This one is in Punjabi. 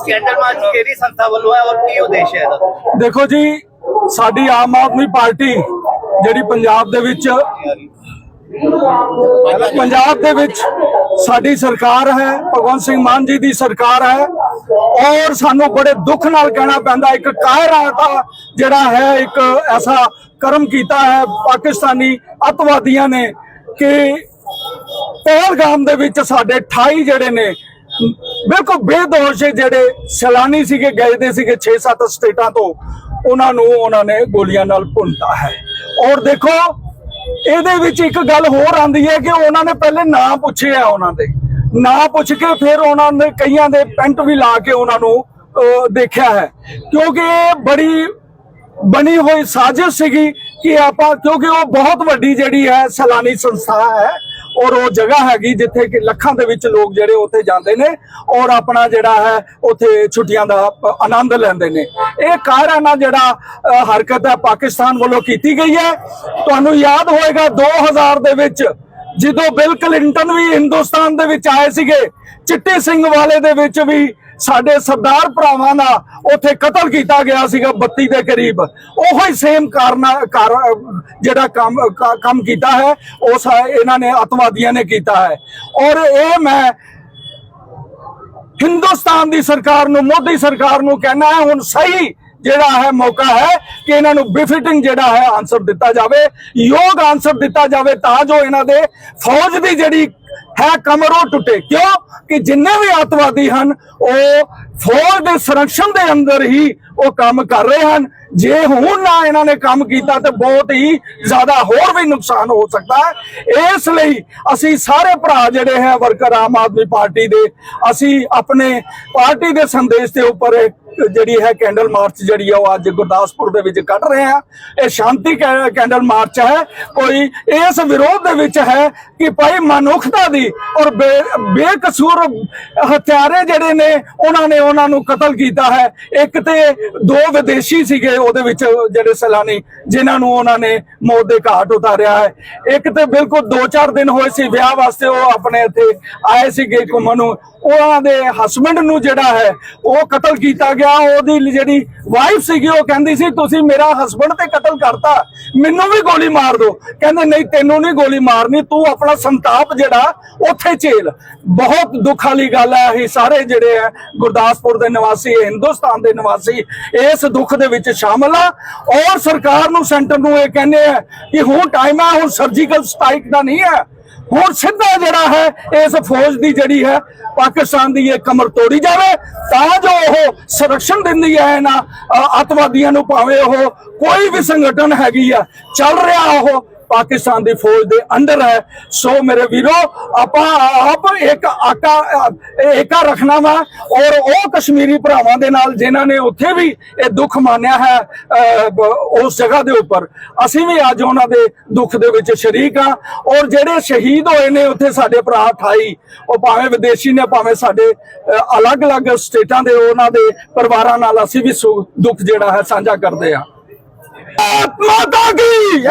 ਕੈਂਡਲ ਮਾਰਚ ਕਿਹੜੀ ਸੰਸਥਾ ਵੱਲੋਂ ਹੈ ਔਰ ਕੀ ਉਦੇਸ਼ ਹੈ ਇਹਦਾ? ਦੇਖੋ ਜੀ, ਸਾਡੀ ਆਮ ਆਦਮੀ ਪਾਰਟੀ ਜਿਹੜੀ ਪੰਜਾਬ ਦੇ ਵਿੱਚ ਪੰਜਾਬ ਦੇ ਵਿੱਚ ਸਾਡੀ ਸਰਕਾਰ ਹੈ, ਭਗਵੰਤ ਸਿੰਘ ਮਾਨ ਜੀ ਦੀ ਸਰਕਾਰ ਹੈ ਔਰ ਸਾਨੂੰ ਬੜੇ ਦੁੱਖ ਨਾਲ ਕਹਿਣਾ ਪੈਂਦਾ, ਇੱਕ ਕਾਇਰਾ ਦਾ ਜਿਹੜਾ ਹੈ, ਇੱਕ ਐਸਾ ਕਰਮ ਕੀਤਾ ਹੈ, ਪਾਕਿਸਤਾਨੀ ਅਤਵਾਦੀਆਂ ਨੇ ਕਿ ਪਹਿਲਗਾਮ ਦੇ ਵਿੱਚ ਸਾਡੇ 28 ਜਿਹੜੇ ਨੇ ਬਿਲਕੁਲ ਬੇਦੋਸ਼ ਜਿਹੜੇ ਸੈਲਾਨੀ ਸੀਗੇ, ਗਏ ਦੇ ਸੀਗੇ 6-7 ਸਟੇਟਾਂ ਤੋਂ। ਉਹਨਾਂ ਨੂੰ ਉਹਨਾਂ ਨੇ ਗੋਲੀਆਂ ਨਾਲ ਭੁੰਨਤਾ ਹੈ। ਔਰ ਦੇਖੋ, ਇਹਦੇ ਵਿੱਚ ਇੱਕ ਗੱਲ ਹੋਰ ਆਂਦੀ ਹੈ ਕਿ ਉਹਨਾਂ ਨੇ ਪਹਿਲੇ ਨਾਂ ਪੁੱਛੇ ਆ ਉਹਨਾਂ ਦੇ। ਨਾਂ ਪੁੱਛ ਕੇ ਫਿਰ ਉਹਨਾਂ ਨੇ ਕਈਆਂ ਦੇ ਪੈਂਟ ਵੀ ਲਾ ਕੇ ਉਹਨਾਂ ਨੂੰ ਦੇਖਿਆ ਹੈ। ਕਿਉਂਕਿ ਇਹ ਬੜੀ ਬਣੀ ਹੋਈ ਸਾਜ਼ਿਸ਼ ਸੀਗੀ ਕਿ ਆਪਾਂ, ਕਿਉਂਕਿ ਉਹ ਬਹੁਤ ਵੱਡੀ ਜਿਹੜੀ ਹੈ ਸੈਲਾਨੀ ਸੰਸਥਾ ਹੈ ਔਰ ਉਹ ਜਗ੍ਹਾ ਹੈਗੀ ਜਿੱਥੇ ਕਿ ਲੱਖਾਂ ਦੇ ਵਿੱਚ ਲੋਕ ਜਿਹੜੇ ਉੱਥੇ ਜਾਂਦੇ ਨੇ ਔਰ ਆਪਣਾ ਜਿਹੜਾ ਹੈ ਉੱਥੇ ਛੁੱਟੀਆਂ ਦਾ ਆਨੰਦ ਲੈਂਦੇ ਨੇ। ਇਹ ਕਾਇਰਾਨਾ ਜਿਹੜਾ ਹਰਕਤ ਹੈ ਪਾਕਿਸਤਾਨ ਵੱਲੋਂ ਕੀਤੀ ਗਈ ਹੈ। ਤੁਹਾਨੂੰ ਯਾਦ ਹੋਏਗਾ 2000 ਦੇ ਵਿੱਚ ਜਦੋਂ ਬਿਲ ਕਲਿੰਟਨ ਵੀ ਹਿੰਦੁਸਤਾਨ ਦੇ ਵਿੱਚ ਆਏ ਸੀਗੇ, ਚਿੱਟੇ ਸਿੰਘ ਵਾਲੇ ਦੇ ਵਿੱਚ ਵੀ ਸਾਡੇ ਸਰਦਾਰ ਭਰਾਵਾਂ ਦਾ ਉੱਥੇ ਕਤਲ ਕੀਤਾ ਗਿਆ ਸੀਗਾ 32 ਦੇ ਕਰੀਬ। ਉਹੋ ਹੀ ਸੇਮ ਕਾਰਨਾ ਜਿਹੜਾ ਕੰਮ ਕੰਮ ਕੀਤਾ ਹੈ, ਉਹ ਇਹਨਾਂ ਨੇ ਅਤਵਾਦੀਆਂ ਨੇ ਕੀਤਾ ਹੈ। ਔਰ ਇਹ ਮੈਂ ਹਿੰਦੁਸਤਾਨ ਦੀ ਸਰਕਾਰ ਨੂੰ, ਮੋਦੀ ਸਰਕਾਰ ਨੂੰ ਕਹਿਣਾ ਹੈ, ਹੁਣ ਸਹੀ ਜਿਹੜਾ ਹੈ ਮੌਕਾ ਹੈ ਕਿ ਇਹਨਾਂ ਨੂੰ ਬਿਫਿਟਿੰਗ ਜਿਹੜਾ ਹੈ ਆਨਸਰ ਦਿੱਤਾ ਜਾਵੇ। ਯੋਗ ਆਨਸਰ ਦਿੱਤਾ ਜਾਵੇ ਤਾਂ ਜੋ ਇਹਨਾਂ ਦੇ ਫੌਜ ਦੀ ਜਿਹੜੀ ਹੈ ਕਮਰੋਂ ਟੁੱਟੇ। ਕਿਉਂ? ਕਿ ਜਿੰਨੇ ਵੀ ਅੱਤਵਾਦੀ ਹਨ, ਉਹ ਫੌਜ ਦੇ ਸੰਰਕਸ਼ਣ ਦੇ ਅੰਦਰ ਹੀ ਉਹ ਕੰਮ ਕਰ ਰਹੇ ਹਨ। ਜੇ ਹੁਣ ਨਾ ਇਹਨਾਂ ਨੇ ਕੰਮ ਕੀਤਾ ਤੇ ਬਹੁਤ ਹੀ ਜ਼ਿਆਦਾ ਹੋਰ ਵੀ ਨੁਕਸਾਨ ਹੋ ਸਕਦਾ ਹੈ। ਇਸ ਲਈ ਅਸੀਂ ਸਾਰੇ ਭਰਾ ਜਿਹੜੇ ਹੈ ਵਰਕਰ ਆਮ ਆਦਮੀ ਪਾਰਟੀ ਦੇ, ਅਸੀਂ ਆਪਣੇ ਪਾਰਟੀ ਦੇ ਸੰਦੇਸ਼ ਦੇ ਉੱਪਰ ਜਿਹੜੀ ਹੈ ਕੈਂਡਲ ਮਾਰਚ ਜਿਹੜੀ ਆ ਉਹ ਅੱਜ ਗੁਰਦਾਸਪੁਰ ਦੇ ਵਿੱਚ ਕੱਢ ਰਹੇ ਆ ਇਹ ਸ਼ਾਂਤੀ ਕੈਂਡਲ ਮਾਰਚ ਹੈ। ਕੋਈ ਇਸ ਵਿਰੋਧ ਦੇ ਵਿੱਚ ਹੈ ਕਿ ਭਾਈ ਮਨੁੱਖਤਾ ਦੀ ਔਰ ਬੇ- ਬੇਕਸੂਰ ਹਥਿਆਰੇ ਜਿਹੜੇ ਨੇ, ਉਹਨਾਂ ਨੇ ਉਹਨਾਂ ਨੂੰ ਕਤਲ ਕੀਤਾ ਹੈ। ਇੱਕ ਤੇ ਦੋ ਵਿਦੇਸ਼ੀ ਸੀਗੇ ਉਹਦੇ ਵਿੱਚ ਜਿਹੜੇ ਸੈਲਾਨੀ, ਜਿਨ੍ਹਾਂ ਨੂੰ ਉਹਨਾਂ ਨੇ ਮੌਤ ਦੇ ਘਾਟ ਉਤਾਰਿਆ ਹੈ। ਇੱਕ ਤੇ ਬਿਲਕੁਲ 2-4 ਦਿਨ ਹੋਏ ਸੀ ਵਿਆਹ ਵਾਸਤੇ ਉਹ ਆਪਣੇ ਇੱਥੇ ਆਏ ਸੀਗੇ ਘੁੰਮਣ ਨੂੰ। ਉਹਨਾਂ ਦੇ ਹਸਬੰਡ ਨੂੰ ਜਿਹੜਾ ਹੈ, ਉਹ ਕਤਲ ਕੀਤਾ ਗਿਆ। ਉਹਦੀ ਜਿਹੜੀ ਵਾਈਫ ਸੀਗੀ, ਉਹ ਕਹਿੰਦੀ ਸੀ, ਤੁਸੀਂ ਮੇਰਾ ਹਸਬੰਡ ਤੇ ਕਤਲ ਕਰਤਾ। ਮੈਨੂੰ ਵੀ ਗੋਲੀ ਮਾਰ ਦਿਓ। ਕਹਿੰਦੇ, ਨਹੀਂ, ਤੈਨੂੰ ਨਹੀਂ ਗੋਲੀ ਮਾਰਨੀ। ਤੂੰ ਆਪਣਾ ਸੰਤਾਪ ਜਿਹੜਾ, ਉੱਥੇ ਝੇਲ। ਬਹੁਤ ਦੁੱਖ ਵਾਲੀ ਗੱਲ ਹੈ। ਇਹ ਸਾਰੇ ਜਿਹੜੇ ਹੈ, ਗੁਰਦਾਸਪੁਰ ਦੇ ਨਿਵਾਸੀ ਹਿੰਦੁਸਤਾਨ ਦੇ ਨਿਵਾਸੀ ਇਸ ਦੁੱਖ ਦੇ ਵਿੱਚ ਸ਼ਾਮਲ ਆ। ਔਰ ਸਰਕਾਰ ਨੂੰ ਸੈਂਟਰ ਨੂੰ ਇਹ ਕਹਿੰਦੇ ਆ ਕਿ ਹੁਣ ਟਾਈਮ ਹੈ ਹੁਣ ਸਰਜੀਕਲ ਸਟ੍ਰਾਈਕ ਦਾ ਨਹੀਂ ਹੈ ਹੁਣ ਸਿੱਧਾ ਜਿਹੜਾ ਹੈ, ਇਸ ਫੌਜ ਦੀ ਜਿਹੜੀ ਹੈ, ਪਾਕਿਸਤਾਨ ਦੀ ਇਹ ਕਮਰ ਤੋੜੀ ਜਾਵੇ। ਤਾਂ ਜੋ ਉਹ ਸੰਰਕਸ਼ਣ ਦਿੰਦੀ ਹੈ ਨਾ ਅਤਵਾਦੀਆਂ ਨੂੰ, ਭਾਵੇਂ ਉਹ ਕੋਈ ਵੀ ਸੰਗਠਨ ਹੈਗੀ ਆ, ਚੱਲ ਰਿਹਾ ਉਹ ਪਾਕਿਸਤਾਨ ਦੀ ਫੌਜ ਦੇ ਅੰਡਰ ਹੈ। ਸੋ ਮੇਰੇ ਵੀਰੋ, ਆਪਾਂ ਆਪ ਇੱਕ ਆਕਾ, ਏਕਾ ਰੱਖਣਾ ਵਾ ਔਰ ਉਹ ਕਸ਼ਮੀਰੀ ਭਰਾਵਾਂ ਦੇ ਨਾਲ ਜਿਨ੍ਹਾਂ ਨੇ ਉੱਥੇ ਵੀ ਇਹ ਦੁੱਖ ਮਾਨਿਆ ਹੈ ਉਸ ਜਗ੍ਹਾ ਦੇ ਉੱਪਰ। ਅਸੀਂ ਵੀ ਅੱਜ ਉਹਨਾਂ ਦੇ ਦੁੱਖ ਦੇ ਵਿੱਚ ਸ਼ਰੀਕ ਆ ਔਰ ਜਿਹੜੇ ਸ਼ਹੀਦ ਹੋਏ ਨੇ ਉੱਥੇ ਸਾਡੇ ਭਰਾ 28 ਉਹ ਭਾਵੇਂ ਵਿਦੇਸ਼ੀ ਨੇ, ਭਾਵੇਂ ਸਾਡੇ ਅਲੱਗ-ਅਲੱਗ ਸਟੇਟਾਂ ਦੇ ਉਹਨਾਂ ਦੇ ਪਰਿਵਾਰਾਂ ਨਾਲ ਅਸੀਂ ਵੀ ਸੁ- ਦੁੱਖ ਜਿਹੜਾ ਹੈ ਸਾਂਝਾ ਕਰਦੇ ਆ ਆਤਮਾ ਕੀ